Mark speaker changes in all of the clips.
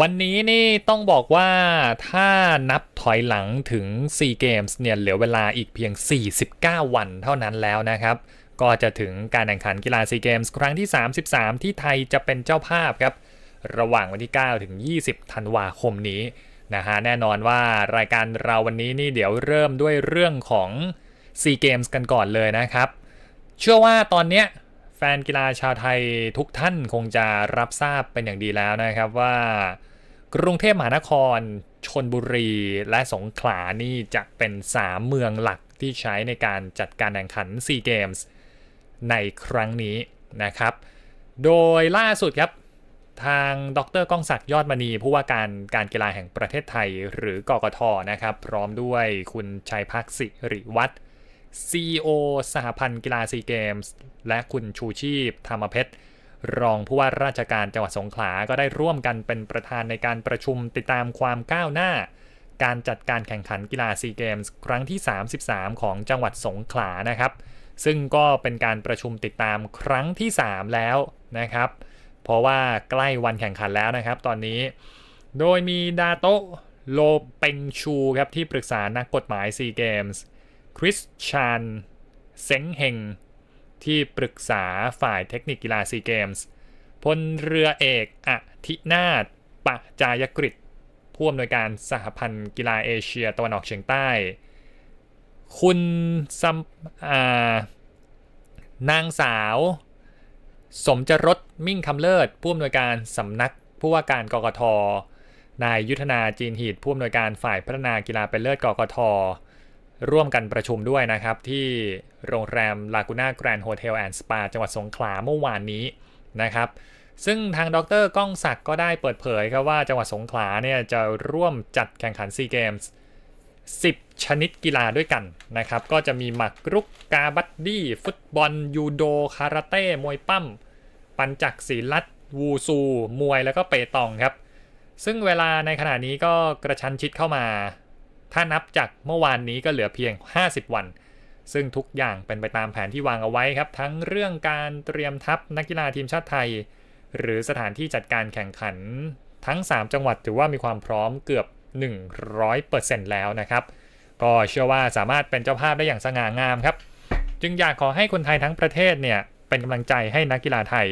Speaker 1: วันนี้นี่ต้องบอกว่าถ้านับถอยหลังถึง 4 เกมส์เนี่ยเหลือเวลาอีกเพียง 49 วันเท่านั้นแล้วนะครับ ก็จะถึงการแข่งขันกีฬาซีเกมส์ครั้งที่ 33 ที่ไทยจะเป็นเจ้าภาพครับ ระหว่างวันที่ 9 ถึง 20 ธันวาคมนี้นะฮะแน่นอนว่ารายการเราวันนี้นี่เดี๋ยวเริ่มด้วยเรื่องของซีเกมส์กันก่อนเลยนะครับ เชื่อว่าตอนเนี้ย แฟนกีฬาชาวไทยทุกท่านคงจะรับทราบเป็นอย่างดีแล้วนะครับว่า กรุงเทพมหานครชนบุรีและสงขลานี่จะเป็น 3 เมืองหลักที่ใช้ในการจัดการแข่งขันซีเกมส์ในครั้งนี้นะครับ โดยล่าสุดครับทางดรก้องศักดิ์ยอดมณีผู้ว่าการการกีฬาแห่งประเทศไทยหรือกกทนะครับ พร้อมด้วยคุณชัยพักศิริวัฒน์ CEO สหพันธ์กีฬาซีเกมส์และคุณชูชีพ ธรรมเพชร รองผู้ว่าราชการจังหวัดสงขลา ก็ได้ร่วมกันเป็นประธานในการประชุมติดตามความก้าวหน้า การจัดการแข่งขันกีฬาซีเกมส์ครั้งที่ 33 ของจังหวัดสงขลานะครับ ซึ่งก็เป็นการประชุมติดตามครั้งที่ 3 แล้วนะครับ เพราะว่าใกล้วันแข่งขันแล้วนะครับ ตอนนี้ โดยมีดาโตโลเปงชูครับที่ปรึกษานักกฎหมายซีเกมส์ คริสชานเซ็งเฮงที่ปรึกษาฝ่ายเทคนิคกีฬาซีเกมส์พลเรือเอกอธินาถปะจายกฤษผู้อำนวยการสหพันธ์กีฬาเอเชียตะวันออกเฉียงใต้ คุณซัมอานางสาว สมจรสมิ่งคำเลิศ ผู้อำนวยการสำนักผู้ว่าการกกท นายยุทธนาจีนหีดผู้อำนวยการฝ่ายพัฒนากีฬาเป็นเลิศกกท ร่วมกันประชุมด้วยนะครับ ที่โรงแรมลากูน่าแกรนด์โฮเทลแอนด์สปาจังหวัดสงขลาเมื่อวานนี้นะครับ ซึ่งทางดรก้องศักดิ์ก็ได้เปิดเผยครับว่าจังหวัดสงขลาเนี่ยจะร่วมจัดแข่งขันซีเกมส์10 ชนิดกีฬาด้วยกันนะครับ ก็จะมีหมากรุกกาบัดดี้ ฟุตบอล ยูโด คาราเต้ มวยปั้ม ปัญจักศีลัด วูซู มวยแล้วก็เปตองครับ ซึ่งเวลาในขณะนี้ก็กระชั้นชิดเข้ามา ถ้านับจากเมื่อวานนี้ก็เหลือเพียง 50 วัน ซึ่งทุกอย่างเป็นไปตามแผนที่วางเอาไว้ครับ ทั้งเรื่องการเตรียมทัพนักกีฬาทีมชาติไทย หรือสถานที่จัดการแข่งขัน ทั้ง 3 จังหวัดถือว่ามีความพร้อมเกือบ 100%แล้วนะครับ ก็เชื่อว่าสามารถเป็นเจ้าภาพได้อย่างสง่างามครับ จึงอยากขอให้คนไทยทั้งประเทศเนี่ยเป็นกำลังใจให้นักกีฬาไทย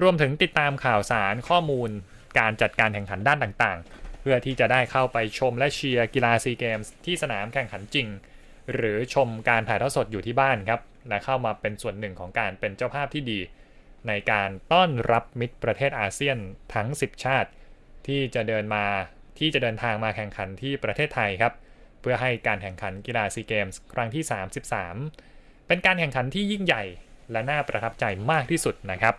Speaker 1: รวมถึงติดตามข่าวสารข้อมูล การจัดการแข่งขันด้านต่างๆ เพื่อที่จะได้เข้าไปชมและเชียร์กีฬาซีเกมส์ที่สนามแข่งขันจริง หรือชมการถ่ายทอดสดอยู่ที่บ้านครับ และเข้ามาเป็นส่วนหนึ่งของการเป็นเจ้าภาพที่ดี ในการต้อนรับมิตรประเทศอาเซียนทั้ง 10 ชาติ ที่จะเดินมาที่จะเดินทางมาแข่งขันที่ประเทศไทยครับ เพื่อให้การแข่งขันกีฬาซีเกมส์ครั้งที่ 33 เป็นการแข่งขันที่ยิ่งใหญ่และน่าประทับใจมากที่สุดนะครับ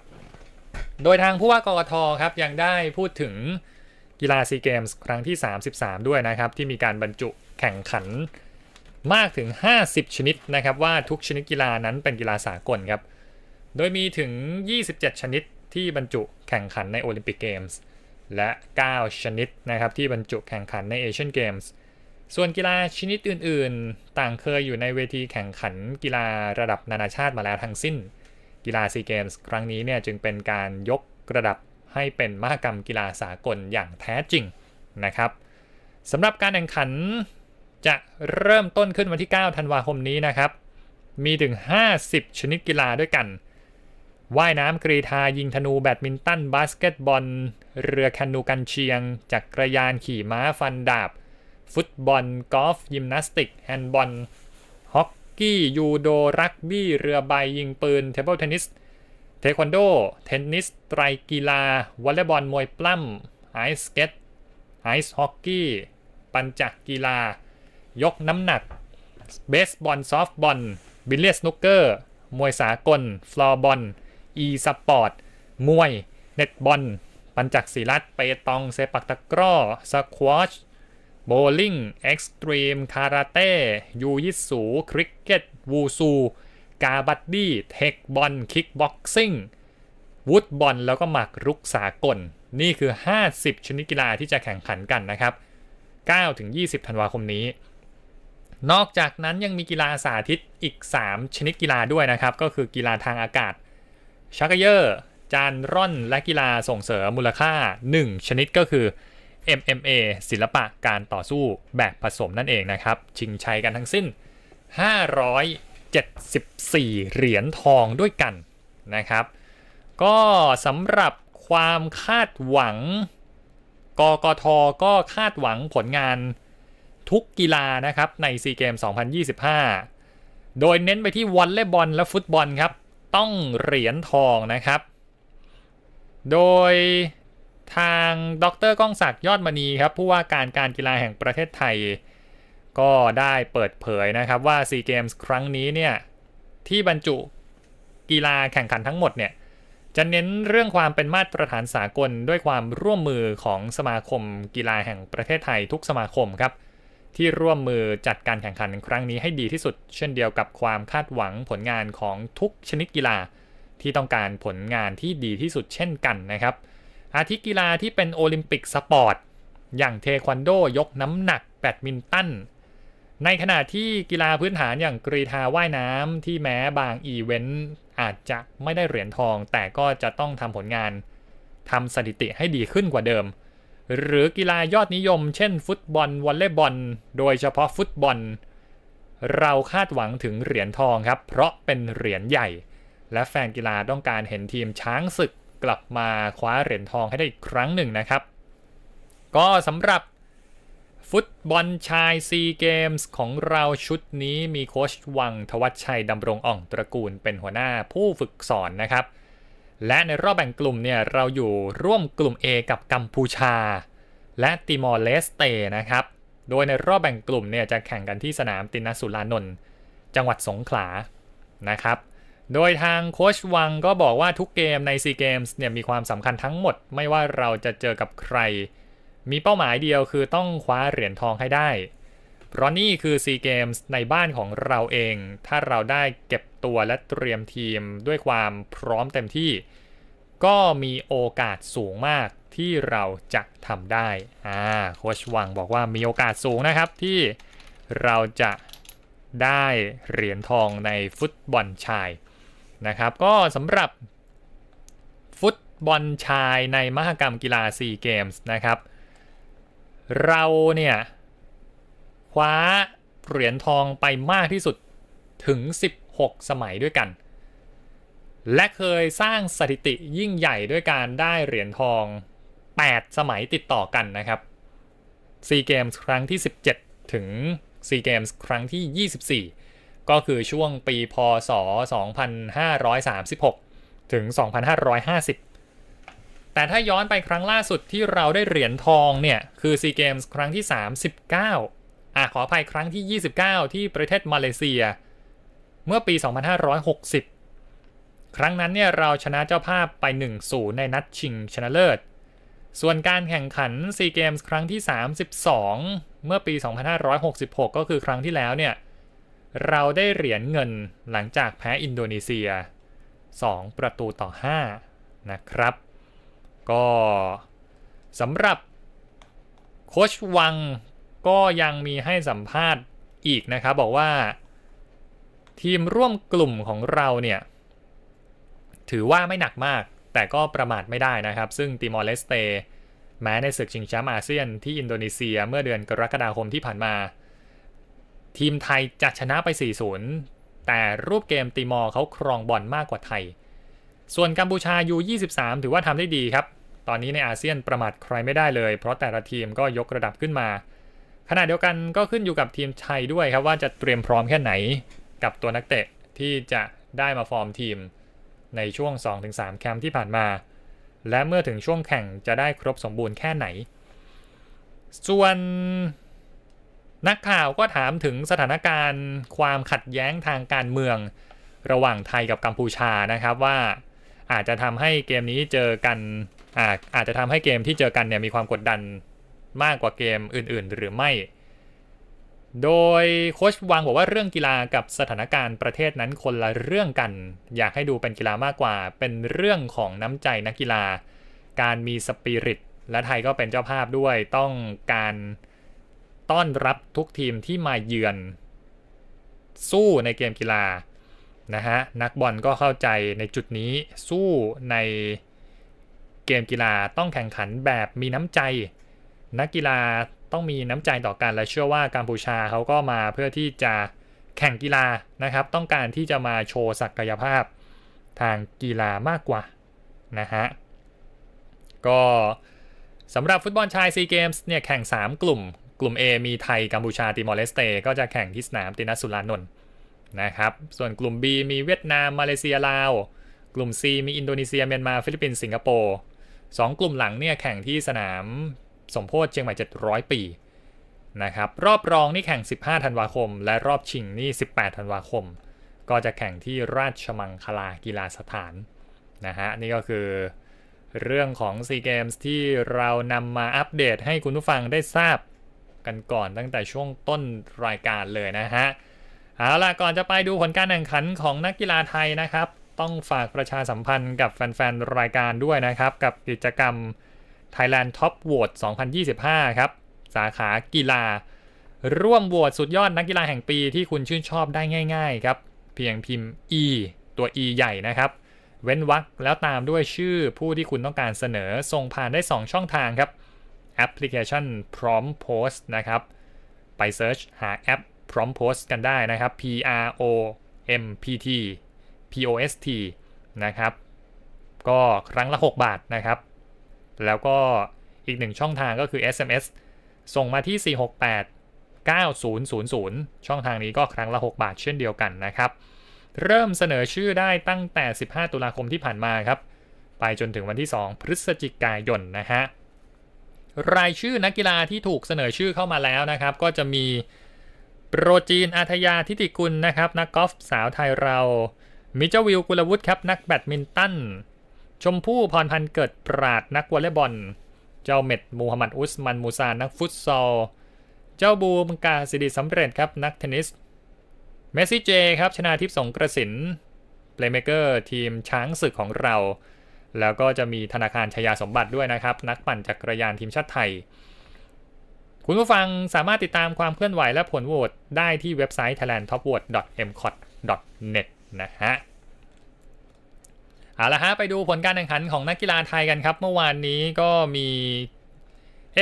Speaker 1: โดยทางผู้ว่ากกทครับยังได้พูดถึง กีฬาซีเกมส์ครั้งที่ 33 ด้วยนะครับ ที่มีการบรรจุแข่งขันมากถึง 50 ชนิดนะครับ ว่าทุกชนิดกีฬานั้นเป็นกีฬาสากลครับ โดยมีถึง 27 ชนิดที่บรรจุแข่งขันในโอลิมปิกเกมส์และ 9 ชนิดนะครับที่บรรจุแข่งขันในเอเชียนเกมส์ส่วนกีฬาชนิดอื่น ๆ ต่างเคยอยู่ในเวทีแข่งขันกีฬาระดับนานาชาติมาแล้วทั้งสิ้น กีฬาซีเกมส์ครั้งนี้เนี่ยจึงเป็นการยกระดับ ให้เป็นมหกรรมกีฬาสากลอย่างแท้จริงนะครับสำหรับการแข่งขันจะเริ่มต้นขึ้นวันที่ 9 ธันวาคมนี้นะครับ มีถึง 50 ชนิดกีฬาด้วยกัน ว่ายน้ำกรีฑายิงธนู แบดมินตัน บาสเกตบอล เรือแคนูกันเชียง จักรยานขี่ม้าฟันดาบ ฟุตบอล กอล์ฟ ยิมนาสติก แฮนด์บอล ฮอกกี้ ยูโด รักบี้ เรือใบยิงปืน เทเบิลเทนนิส เทควันโด เทนนิส ไตรกีฬาวอลเลย์บอล มวยปล้ำไอส์สเก็ตไอซ์ฮอกกี้ ปัญจักกีฬา ยกน้ำหนัก เบสบอล ซอฟต์บอล บิลเลียสนุกเกอร์ มวยสากล ฟลอร์บอล อีสปอร์ต มวย เน็ตบอล ปัญจักศิลัดเปตอง เซปักตะกร้อ สควอช โบลิ่ง เอ็กซ์ตรีม คาราเต้ ยูยิสู คริกเก็ต วูซู กาบัดดี้เทคบอลคิกบ็อกซิ่งวูดบอลแล้วก็หมากรุกสากล นี่คือ 50 ชนิดกีฬาที่จะแข่งขันกันนะครับ 9-20 ธันวาคมนี้ นอกจากนั้นยังมีกีฬาสาธิตอีก 3 ชนิดกีฬาด้วยนะครับ ก็คือกีฬาทางอากาศชักเกยอร์จานร่อนและกีฬาส่งเสริมมูลค่า 1 ชนิดก็คือ MMA ศิลปะการต่อสู้แบบผสมนั่นเองนะครับ ชิงชัยกันทั้งสิ้น 74 เหรียญทองด้วยกันนะครับ ก็สำหรับความคาดหวังกกทก็คาดหวังผลงานทุกกีฬานะครับในซีเกม2025 โดยเน้นไปที่วอลเลย์บอลและฟุตบอลครับ ต้องเหรียญทองนะครับ โดยทางดรก้องศักดิ์ยอดมณีครับผู้ว่าการการกีฬาแห่งประเทศไทย ก็ได้เปิดเผยนะครับว่าซีเกมส์ครั้งนี้เนี่ยที่บรรจุกีฬาแข่งขันทั้งหมดเนี่ยจะเน้นเรื่องความเป็นมาตรฐานสากลด้วยความร่วมมือของสมาคมกีฬาแห่งประเทศไทยทุกสมาคมครับที่ร่วมมือจัดการแข่งขันครั้งนี้ให้ดีที่สุด เช่นเดียวกับความคาดหวังผลงานของทุกชนิดกีฬา ที่ต้องการผลงานที่ดีที่สุดเช่นกันนะครับ อาทิกีฬาที่เป็นโอลิมปิกสปอร์ตอย่างเทควันโด ยกน้ำหนักแบดมินตัน ในขณะที่กีฬาพื้นฐานอย่างกรีฑาว่ายน้ำที่แม้บางอีเวนต์อาจจะไม่ได้เหรียญทอง แต่ก็จะต้องทำผลงานทำสถิติให้ดีขึ้นกว่าเดิม หรือกีฬายอดนิยม เช่น ฟุตบอลวอลเลย์บอล โดยเฉพาะฟุตบอล เราคาดหวังถึงเหรียญทองครับ เพราะเป็นเหรียญใหญ่ และแฟนกีฬาต้องการเห็นทีมช้างศึกกลับมาคว้าเหรียญทองให้ได้อีกครั้งหนึ่งนะครับ ก็สำหรับ ฟุตบอลชายซีเกมส์ของเราชุดนี้มีโค้ชวังทวัชชัยดำรงอ่องตระกูลเป็นหัวหน้าผู้ฝึกสอนนะครับ และในรอบแบ่งกลุ่มเนี่ยเราอยู่ร่วมกลุ่ม A กับกัมพูชา และติมอร์เลสเตนะครับ โดยในรอบแบ่งกลุ่มเนี่ยจะแข่งกันที่สนามตินสุรานนท์จังหวัดสงขลานะครับ โดยทางโค้ชวังก็บอกว่าทุกเกมในซีเกมส์เนี่ยมีความสำคัญทั้งหมดไม่ว่าเราจะเจอกับใคร มีเป้าหมายเดียวคือต้องคว้าเหรียญทองให้ได้ เพราะนี่คือซีเกมส์ในบ้านของเราเอง ถ้าเราได้เก็บตัวและเตรียมทีมด้วยความพร้อมเต็มที่ ก็มีโอกาสสูงมากที่เราจะทำได้ อ่า โคชวังบอกว่ามีโอกาสสูงนะครับที่เราจะได้เหรียญทองในฟุตบอลชายนะครับ ก็สำหรับฟุตบอลชายในมหกรรมกีฬาซีเกมส์นะครับ เราเนี่ยคว้าเหรียญทองไปมากที่สุดถึง 16 สมัยด้วยกัน และเคยสร้างสถิติยิ่งใหญ่ด้วยการได้เหรียญทอง 8 สมัยติดต่อกันนะครับซีเกมส์ครั้งที่ 17 ถึงซีเกมส์ครั้งที่ 24 ก็คือช่วงปีพศ 2536 ถึง 2550 แต่ถ้าย้อนไปครั้งล่าสุดที่เราได้เหรียญทองเนี่ย คือซีเกมส์ครั้งที่ 39 อะขออภัยครั้งที่ 29 ที่ประเทศมาเลเซีย เมื่อปี 2560 ครั้งนั้นเนี่ยเราชนะเจ้าภาพไป 1-0 ในนัดชิงชนะเลิศ ส่วนการแข่งขันซีเกมส์ครั้งที่ 32 เมื่อปี 2566 ก็คือครั้งที่แล้วเนี่ยเราได้เหรียญเงินหลังจากแพ้อินโดนีเซีย 2 ประตูต่อ 5 นะครับ ก็สำหรับโคชวังก็ยังมีให้สัมภาษณ์อีกนะครับบอกว่า ทีมร่วมกลุ่มของเราเนี่ย ถือว่าไม่หนักมาก แต่ก็ประมาทไม่ได้นะครับ ซึ่งติมอร์เลสเตแม้ในศึกชิงแชมป์อาเซียนที่อินโดนีเซียเมื่อเดือนกรกฎาคมที่ผ่านมา ทีมไทยจะชนะไป 4-0 แต่รูปเกมติมอร์เขาครองบอลมากกว่าไทย ส่วนกัมพูชายู23 ถือว่าทำได้ดีครับ ตอนนี้ในอาเซียนประมาทใครไม่ได้เลย เพราะแต่ละทีมก็ยกระดับขึ้นมา ขณะเดียวกันก็ขึ้นอยู่กับทีมไทยด้วยครับว่าจะเตรียมพร้อมแค่ไหนกับตัวนักเตะที่จะได้มาฟอร์มทีม ในช่วง 2-3 แคมป์ที่ผ่านมา และเมื่อถึงช่วงแข่งจะได้ครบสมบูรณ์แค่ไหน ส่วนนักข่าวก็ถามถึงสถานการณ์ ความขัดแย้งทางการเมือง ระหว่างไทยกับกัมพูชานะครับว่า อาจจะทำให้เกมนี้เจอกันอาจอาจจะทำให้เกมที่เจอกันเนี่ยมีความกดดันมากกว่าเกมอื่น ๆ หรือไม่ โดยโค้ชวังบอกว่าเรื่องกีฬากับสถานการณ์ประเทศนั้นคนละเรื่องกัน อยากให้ดูเป็นกีฬามากกว่า เป็นเรื่องของน้ำใจนักกีฬา การมีสปิริต และไทยก็เป็นเจ้าภาพด้วย ต้องการต้อนรับทุกทีมที่มาเยือน สู้ในเกมกีฬา นะฮะนักบอลก็เข้าใจในจุดนี้สู้ในเกมกีฬาต้องแข่งขันแบบมีน้ำใจ นักกีฬาต้องมีน้ำใจต่อกัน และเชื่อว่ากัมพูชาเขาก็มาเพื่อที่จะแข่งกีฬานะครับ ต้องการที่จะมาโชว์ศักยภาพทางกีฬามากกว่านะฮะก็สำหรับฟุตบอลชายซีเกมส์เนี่ยแข่ง 3 กลุ่ม กลุ่ม A มีไทยกัมพูชาติมอร์เลสเตก็จะแข่งที่สนามตินัสสุรานนท์ นะครับ ส่วนกลุ่ม B มีเวียดนาม มาเลเซีย ลาว กลุ่ม C มีอินโดนีเซีย เมียนมา ฟิลิปปินส์ สิงคโปร์สองกลุ่มหลังเนี่ยแข่งที่สนามสมโพธิเชียงใหม่ 700 ปีนะครับ รอบรองนี่แข่ง 15 ธันวาคม และรอบชิงนี่ 18 ธันวาคม ก็จะแข่งที่ราชมังคลากีฬาสถานนะฮะ นี่ก็คือเรื่องของ SEA Games ที่เรานำมาอัปเดตให้คุณผู้ฟังได้ทราบกันก่อนตั้งแต่ช่วงต้นรายการเลยนะฮะ เอาล่ะก่อนจะไปดูผลการแข่งขันของนักกีฬาไทยนะครับ ต้องฝากประชาสัมพันธ์กับแฟนๆรายการด้วยนะครับ กับกิจกรรม Thailand Top Vote 2025 ครับ สาขากีฬา ร่วมโหวตสุดยอดนักกีฬาแห่งปีที่คุณชื่นชอบได้ง่าย ๆ ครับ เพียงพิมพ์ E ตัว E ใหญ่นะครับ เว้นวรรคแล้วตามด้วยชื่อผู้ที่คุณต้องการเสนอส่งผ่านได้ 2 ช่องทางครับแอปพลิเคชันพร้อมโพสต์นะครับ ไปเซิร์ชหาแอป พร้อมโพสต์กันได้นะครับ P R O M P T P O S T นะครับ ก็ครั้งละ 6 บาทนะครับ แล้วก็อีกหนึ่งช่องทางก็คือ SMS ส่งมาที่ 468 9000 ช่องทางนี้ก็ครั้งละ 6 บาทเช่นเดียวกันนะครับ เริ่มเสนอชื่อได้ตั้งแต่ 15 ตุลาคมที่ผ่านมาครับ ไปจนถึงวันที่ 2 พฤศจิกายนนะฮะรายชื่อนักกีฬาที่ถูกเสนอชื่อเข้ามาแล้วนะครับ ก็จะมี โปรจีนอาทยาทิติกุลนะครับ นักกอล์ฟสาวไทยเรา มิเจวิวกุลวุฒิครับ นักแบดมินตัน ชมพู่พรพันธ์เกิดปราดนักวอลเลย์บอล เจ้าเม็ดมูฮัมหมัดอุสมันมูซา นักฟุตซอล เจ้าบูมกาสิริสำเร็จครับ นักเทนนิส เมสซี่เจครับ ชนาทิพย์สงกระสินเพลย์เมเกอร์ทีมช้างศึกของเรา แล้วก็จะมีธนาคารชยาสมบัติด้วยนะครับ นักปั่นจักรยานทีมชาติไทย คุณผู้ฟังสามารถติดตามความเคลื่อนไหวและผลโหวตได้ที่เว็บไซต์ thailandtopvote.mcot.net นะฮะเอาละฮะไปดูผลการแข่งขันของนักกีฬาไทยกันครับ เมื่อวานนี้ก็มี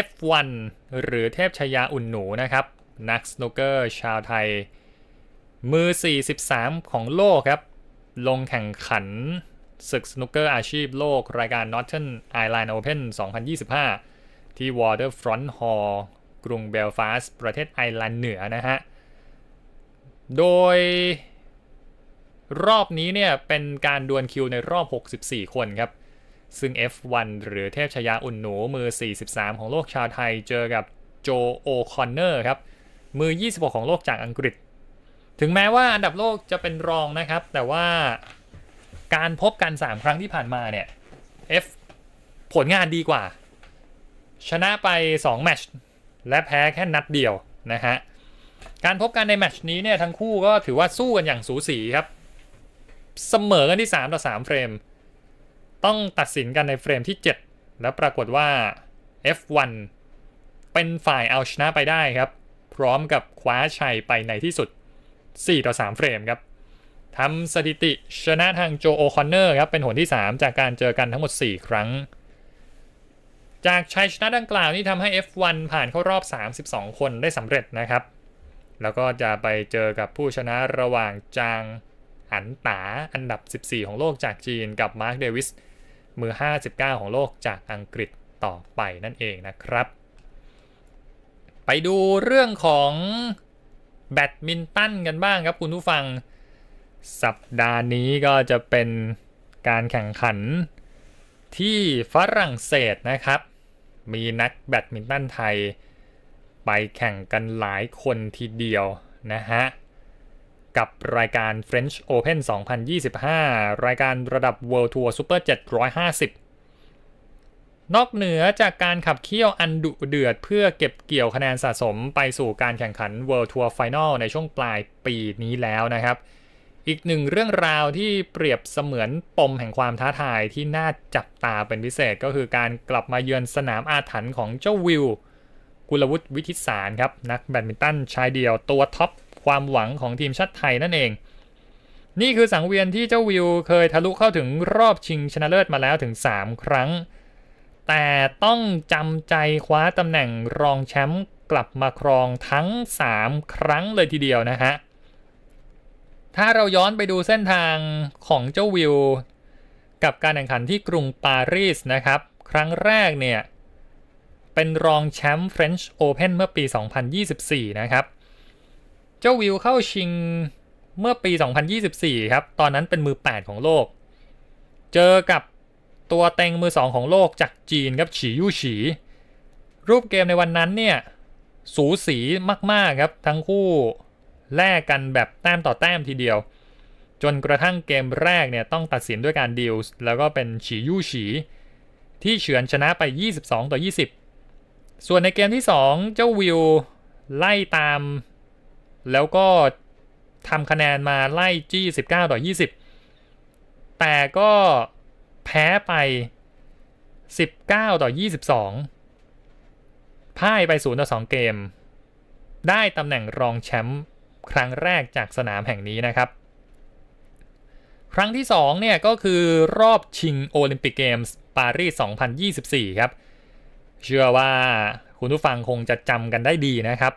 Speaker 1: F1 หรือเทพชยาอุ่นหนูนะครับ นักสโนว์เกอร์ชาวไทย มือ 43 ของโลกครับ ลงแข่งขันศึกสนุกเกอร์อาชีพโลกรายการ Northern Ireland Open 2025 ที่ Waterfront Hall กรุงเบลฟาสต์ประเทศไอร์แลนด์เหนือนะฮะ โดยรอบนี้เนี่ยเป็นการดวลคิวในรอบ 64 คนครับ ซึ่ง F1 หรือเทพชยาอุ่นหนูมือ 43 ของโลกชาวไทยเจอกับโจโอคอนเนอร์ครับ มือ 26 ของโลกจากอังกฤษ ถึงแม้ว่าอันดับโลกจะเป็นรองนะครับ แต่ว่าการพบกัน 3 ครั้งที่ผ่านมาเนี่ย F ผลงานดีกว่า ชนะไป 2 แมตช์ และแพ้แค่นัดเดียวนะฮะการพบกันในแมตช์นี้เนี่ยทั้งคู่ก็ถือว่าสู้กันอย่างสูสีครับ เสมอกันที่ 3 ต่อ 3 เฟรม ต้องตัดสินกันในเฟรมที่ 7 แล้วปรากฏว่า F1 เป็นฝ่ายเอาชนะไปได้ครับ พร้อมกับคว้าชัยไปในที่สุด 4 ต่อ 3 เฟรมครับทำสถิติชนะทางโจโอคอนเนอร์ครับเป็นหนที่ 3 จากการเจอกันทั้งหมด 4 ครั้ง จากชัยชนะดังกล่าวนี้ทำให้ F1 ผ่านเข้ารอบ 32 คนได้สำเร็จนะครับ แล้วก็จะไปเจอกับผู้ชนะระหว่างจางอันตาอันดับ 14 ของโลกจากจีนกับมาร์คเดวิสมือ 59 ของโลกจากอังกฤษต่อไปนั่นเองนะครับ ไปดูเรื่องของแบดมินตันกันบ้างครับคุณผู้ฟัง สัปดาห์นี้ก็จะเป็นการแข่งขันที่ฝรั่งเศสนะครับ มีนักแบดมินตันไทย ไปแข่งกันหลายคนทีเดียวนะฮะ กับรายการ French Open 2025 รายการระดับ World Tour Super 750 นอกเหนือจากการขับเคี่ยวอันดุเดือดเพื่อเก็บเกี่ยวคะแนนสะสมไปสู่การแข่งขัน World Tour Final ในช่วงปลายปีนี้แล้วนะครับ อีกหนึ่งเรื่องราวที่เปรียบเสมือนปมแห่งความท้าทายที่น่าจับตาเป็นพิเศษก็คือการกลับมาเยือนสนามอาถรรพ์ของเจ้าวิว กุลวุฒิวิทิสารครับ นักแบดมินตันชายเดียวตัวท็อปความหวังของทีมชาติไทยนั่นเอง นี่คือสังเวียนที่เจ้าวิวเคยทะลุเข้าถึงรอบชิงชนะเลิศมาแล้วถึง 3 ครั้ง แต่ต้องจำใจคว้าตำแหน่งรองแชมป์กลับมาครองทั้ง 3 ครั้งเลยทีเดียวนะฮะ ถ้าเราย้อนไปดูเส้นทางของเจ้าวิว กับการแข่งขันที่กรุงปารีสนะครับ ครั้งแรกเนี่ย เป็นรองแชมป์ French Open เมื่อปี 2024 นะครับ เจ้าวิวเข้าชิงเมื่อปี 2024 ครับ ตอนนั้นเป็นมือ 8 ของโลก เจอกับตัวเต็งมือ 2 ของโลกจากจีนครับฉียู่ฉี รูปเกมในวันนั้นเนี่ย สูสีมาก ๆ ครับ ทั้งคู่ แลกกันแบบแต้มต่อแต้มทีเดียว จนกระทั่งเกมแรกเนี่ยต้องตัดสินด้วยการดิวส์แล้วก็เป็นฉียู่ฉี ที่เฉือนชนะไป 22 ต่อ 20 ส่วนในเกมที่ 2 เจ้าวิวไล่ตาม แล้วก็ทำคะแนนมาไล่จี้ 19 ต่อ 20 แต่ก็แพ้ไป 19 ต่อ 22พ่ายไป 0 ต่อ 2 เกม ได้ตำแหน่งรองแชมป์ ครั้งแรกจากสนามแห่งนี้นะครับ ครั้งที่2เนี่ยก็คือรอบชิงโอลิมปิกเกมส์ปารีส 2024 ครับ เชื่อว่าคุณผู้ฟังคงจะจำกันได้ดีนะครับ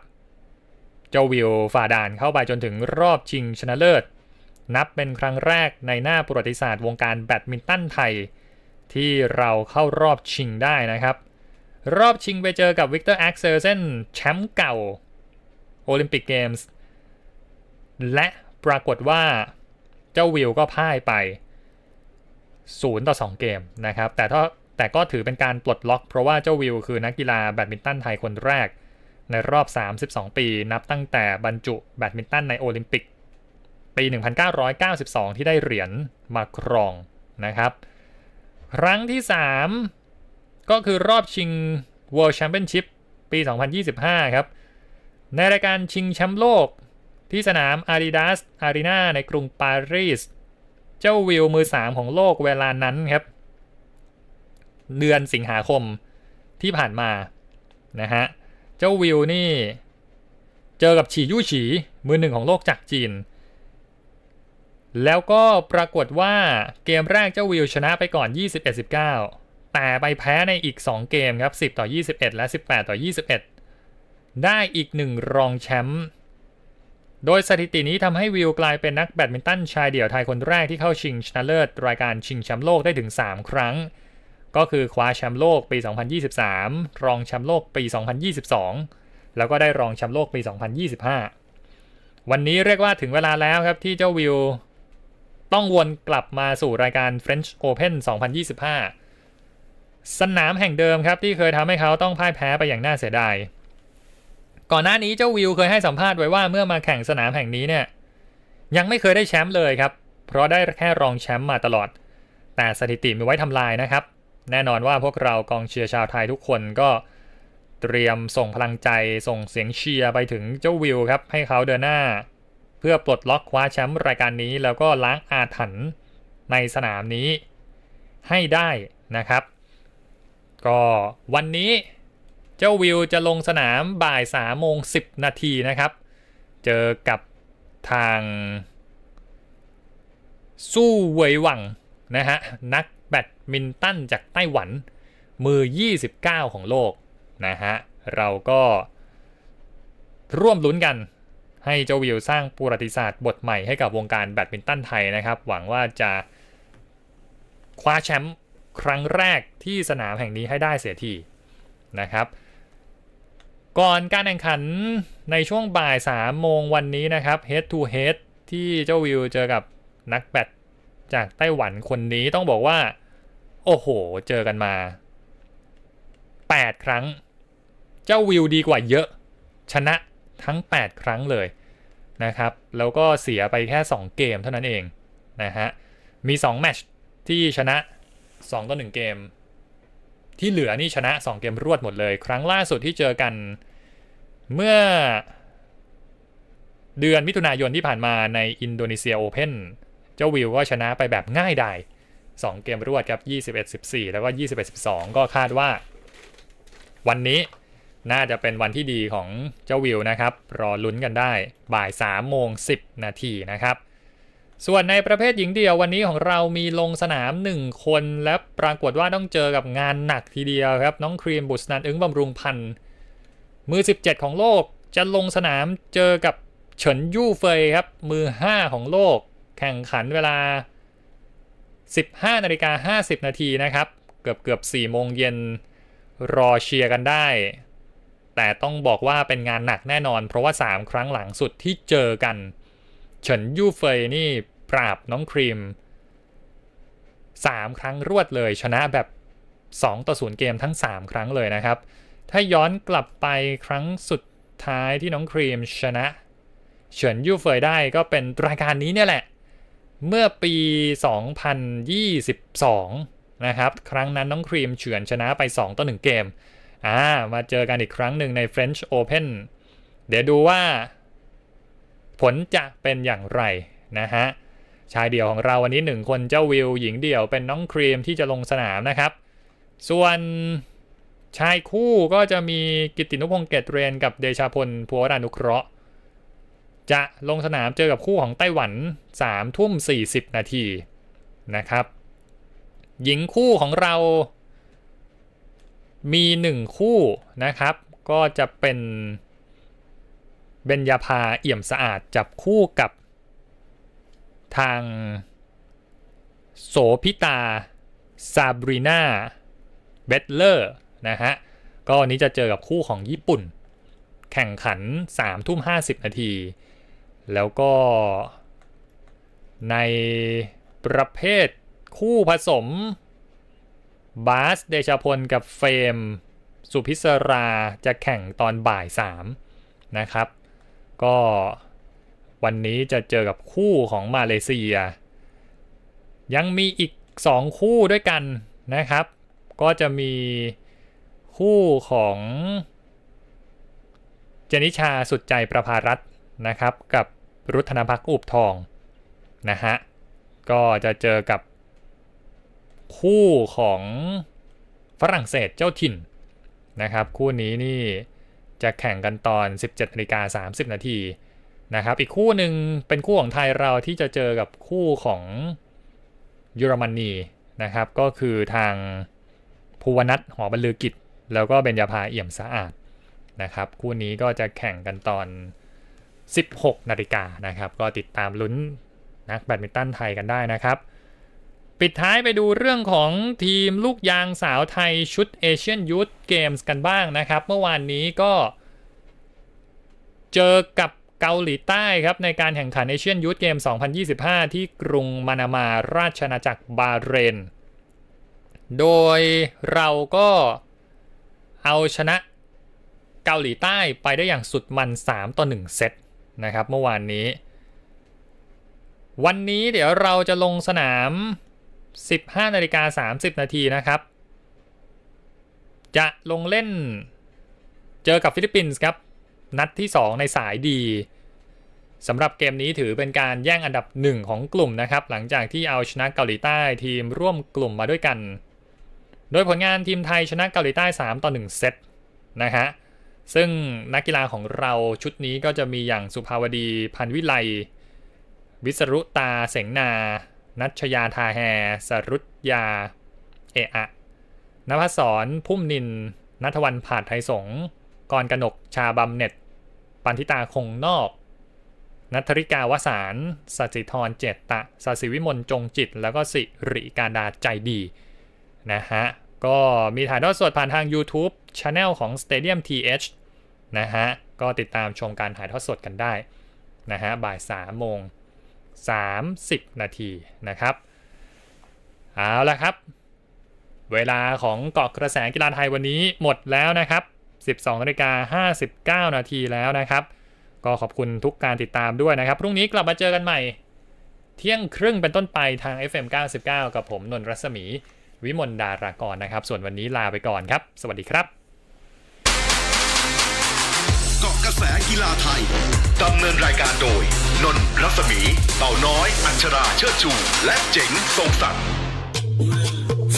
Speaker 1: เจ้าวิวฝ่าด่านเข้าไปจนถึงรอบชิงชนะเลิศ นับเป็นครั้งแรกในหน้าประวัติศาสตร์วงการแบดมินตันไทย ที่เราเข้ารอบชิงได้นะครับ รอบชิงไปเจอกับวิกเตอร์แอ็กเซอร์เซนแชมป์เก่าโอลิมปิกเกมส์ และปรากฏว่าเจ้าวิวก็พ่ายไป 0 ต่อ 2 เกมนะครับ แต่ถ้าแต่ก็ถือเป็นการปลดล็อก เพราะว่าเจ้าวิวคือนักกีฬาแบดมินตันไทยคนแรก ในรอบ 32 ปี นับตั้งแต่บรรจุแบดมินตันในโอลิมปิก ปี 1992 ที่ได้เหรียญมาครองนะครับ ครั้งที่ 3 ก็คือรอบชิง World Championship ปี 2025 ครับ ในรายการชิงแชมป์โลก ที่สนาม Adidas Arena ในกรุงปารีส เจ้าวิวมือ 3 ของโลกเวลานั้นครับ เดือนสิงหาคมที่ผ่านมานะฮะ เจ้าวิวนี่ เจอกับฉียู่ฉี มือหนึ่งของโลกจากจีน แล้วก็ปรากฏว่าเกมแรกเจ้าวิวชนะไปก่อน 21-19 แต่ไปแพ้ในอีก 2 เกมครับ 10 ต่อ 21 และ 18 ต่อ 21 ได้อีกหนึ่งรองแชมป์ โดยสถิตินี้ทำให้วิวกลายเป็นนักแบดมินตันชายเดี่ยวไทยคนแรกที่เข้าชิงชนะเลิศรายการชิงแชมป์โลกได้ถึง 3 ครั้ง ก็คือคว้าแชมป์โลกปี 2023 รองแชมป์โลกปี 2022 แล้วก็ได้รองแชมป์โลกปี 2025 วันนี้เรียกว่าถึงเวลาแล้วครับที่เจ้าวิวต้องวนกลับมาสู่รายการ French Open 2025 สนามแห่งเดิมครับที่เคยทำให้เขาต้องพ่ายแพ้ไปอย่างน่าเสียดาย ก่อนหน้านี้เจ้าวิวเคยให้สัมภาษณ์ไว้ว่าเมื่อมาแข่งสนามแห่งนี้เนี่ยยังไม่เคยได้แชมป์เลยครับ เพราะได้แค่รองแชมป์มาตลอด แต่สถิติมีไว้ทำลายนะครับ แน่นอนว่าพวกเรากองเชียร์ชาวไทยทุกคนก็เตรียมส่งพลังใจส่งเสียงเชียร์ไปถึงเจ้าวิวครับ ให้เขาเดินหน้า เพื่อปลดล็อกคว้าแชมป์รายการนี้ แล้วก็ล้างอาถรรพ์ในสนามนี้ให้ได้นะครับ ก็วันนี้ เจ้าวิวจะลงสนามบ่าย3โมง10นาทีนะครับ เจอกับทางสู้เวยหวังนะฮะนักแบดมินตันจากไต้หวัน มือ 29 ของโลกนะฮะเราก็ร่วมลุ้นกันให้เจ้าวิวสร้างประวัติศาสตร์บทใหม่ให้กับวงการแบดมินตันไทยนะครับ หวังว่าจะคว้าแชมป์ครั้งแรกที่สนามแห่งนี้ให้ได้เสียทีนะครับ ก่อนการแข่งขันในช่วงบ่าย3โมงวันนี้นะครับ head to head ที่เจ้าวิวเจอกับนักแบดจากไต้หวันคนนี้ต้องบอกว่า โอ้โห เจอกันมา 8 ครั้ง เจ้าวิวดีกว่าเยอะ ชนะทั้ง 8 ครั้งเลยนะครับ แล้วก็เสียไปแค่ 2 เกมเท่านั้นเองนะฮะ มี 2 แมตช์ที่ชนะ 2 ต่อ 1 เกม ที่เหลือนี่ชนะ 2 เกมรวดหมดเลย ครั้งล่าสุดที่เจอกันเมื่อ เดือนมิถุนายนที่ผ่านมาในอินโดนีเซียโอเพนเจ้าวิวก็ชนะไปแบบง่ายดาย2เกมรวดครับ 21-14 แล้วก็ 21-12 ก็คาดว่า วันนี้น่าจะเป็นวันที่ดีของเจ้าวิวนะครับ รอลุ้นกันได้บ่าย3โมง10 นาทีนะครับ ส่วนในประเภทหญิงเดี่ยววันนี้ของเรามีลงสนาม 1 คน และปรากฏว่าต้องเจอกับงานหนักทีเดียวครับ น้องครีมบุษนันอึ้งบำรุงพันธ์มือ 17 ของโลกจะลงสนามเจอกับเฉินยู่เฟยครับ มือ 5 ของโลก แข่งขันเวลา 15นาฬิกา50 นาทีนะครับ เกือบเกือบ4โมงเย็นรอเชียร์กันได้ แต่ต้องบอกว่าเป็นงานหนักแน่นอน เพราะว่า 3 ครั้งหลังสุดที่เจอกัน เฉินยู่เฟยนี่ปราบน้องครีม3ครั้งรวดเลย ชนะแบบ 2 ต่อ 0 เกมทั้ง 3 ครั้งเลยนะครับ ถ้าย้อนกลับไปครั้งสุดท้ายที่น้องครีมชนะ เฉินยู่เฟยได้ก็เป็นรายการนี้เนี่ยแหละ เมื่อปี 2022 นะครับ ครั้งนั้นน้องครีมเฉือนชนะไป 2 ต่อ 1 เกม อ่า มาเจอกันอีกครั้งหนึ่งใน French Open เดี๋ยวดูว่า ผลจะเป็นอย่างไรนะฮะชายเดี่ยวของเราวันนี้หนึ่งคนเจ้าวิวหญิงเดี่ยวเป็นน้องครีมที่จะลงสนามนะครับ ส่วนชายคู่ก็จะมีกิตินุพงศ์เกตเรนกับเดชาพลพัวรานุเคราะห์ จะลงสนามเจอกับคู่ของไต้หวัน3ทุ่ม 40 นาทีนะครับ หญิงคู่ของเรา มี 1 คู่นะครับ ก็จะเป็น เบญญาภาเอี่ยมสะอาดจับคู่กับทางโสพิตาซาบรีนาเบตเลอร์นะฮะ ก็วันนี้จะเจอกับคู่ของญี่ปุ่น แข่งขัน3ทุ่ม50 นาที แล้วก็ในประเภทคู่ผสม บาสเดชพลกับเฟรมสุพิศราจะแข่งตอนบ่าย 3 นะครับ ก็วันนี้จะเจอกับคู่ของมาเลเซีย ยังมีอีก 2 คู่ด้วยกันนะครับ ก็จะมีคู่ของเจนิชาสุดใจประภารัตนะครับ กับรุธนพักอุบทองนะฮะก็จะเจอกับคู่ของฝรั่งเศสเจ้าถิ่นนะครับ คู่นี้นี่ จะแข่งกันตอน 17นาฬิกา30 นาทีนะครับ อีกคู่หนึ่งเป็นคู่ของไทยเราที่จะเจอกับคู่ของเยอรมนีนะครับ ก็คือทางภูวนัทหอบรรลือกิจ แล้วก็เบญญาภาเอี่ยมสะอาดนะครับ คู่นี้ก็จะแข่งกันตอน 16 นาฬิกานะครับ ก็ติดตามลุ้นนักแบดมินตันไทยกันได้นะครับ ปิดท้ายไปดูเรื่องของทีมลูกยางสาวไทยชุดเอเชียนยูทเกมส์กันบ้างนะครับ เมื่อวานนี้ก็ เจอกับเกาหลีใต้ครับในการแข่งขันเอเชียนยูทเกม 2025 ที่กรุงมานามาราชอาจักรบาเรน โดยเราก็เอาชนะเกาหลีใต้ไปได้อย่างสุดมัน 3 ต่อ 1 เซตนะครับเมื่อวานนี้ วันนี้เดี๋ยวเราจะลงสนาม 15นาฬิกา30 นาทีนะครับ จะลงเล่นเจอกับฟิลิปปินส์ครับ นัดที่ 2 ในสายดีสำหรับเกมนี้ถือเป็นการแย่งอันดับ 1 ของกลุ่มนะครับ หลังจากที่เอาชนะเกาหลีใต้ทีมร่วมกลุ่มมาด้วยกัน โดยผลงานทีมไทยชนะเกาหลีใต้ 3 ต่อ 1 เซตนะฮะซึ่งนักกีฬาของเราชุดนี้ก็จะมีอย่างสุภาวดีพันวิไล วิสรุตาเสงนา นัชยาทาแฮ สรุตยา เอะอะนภศรพุ่มนินนัทวันผาดไทยสงกรกนกชาบำเน็ต ปันทิตาคงนอก นัทริกาวสารสัจิธรเจตตะสศิวิมลจงจิต แล้วก็สิริการดาใจดี นะฮะ ก็มีถ่ายทอดสดผ่านทาง YouTube Channel ของ Stadium TH นะฮะ ก็ติดตามชมการถ่ายทอดสดกันได้ นะฮะ บ่าย3โมง 30 นาทีนะครับเอาละครับ เวลาของเกาะกระแสกีฬาไทยวันนี้หมดแล้วนะครับ 12นาฬิกา59 นาทีแล้วนะครับ ก็ขอบคุณทุกการติดตามด้วยนะครับพรุ่งนี้กลับมาเจอกันใหม่ เที่ยงครึ่งเป็นต้นไปทาง FM 99 กับผมนนทรัศมี วิมลดารากรนะครับ ส่วนวันนี้ลาไปก่อนครับ สวัสดีครับ
Speaker 2: เกาะกระแสกีฬาไทยดำเนินรายการโดย นนรัศมี เต่าน้อย อัญชราเชิดชู และเจ๋งทรงศักดิ์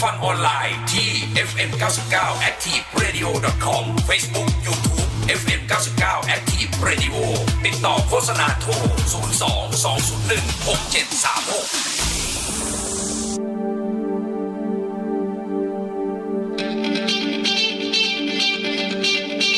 Speaker 3: ฟังออนไลน์ที่ FM 99 Active Radio com Facebook YouTube fm99activeradio ติดต่อโฆษณาโทร 02 201 6736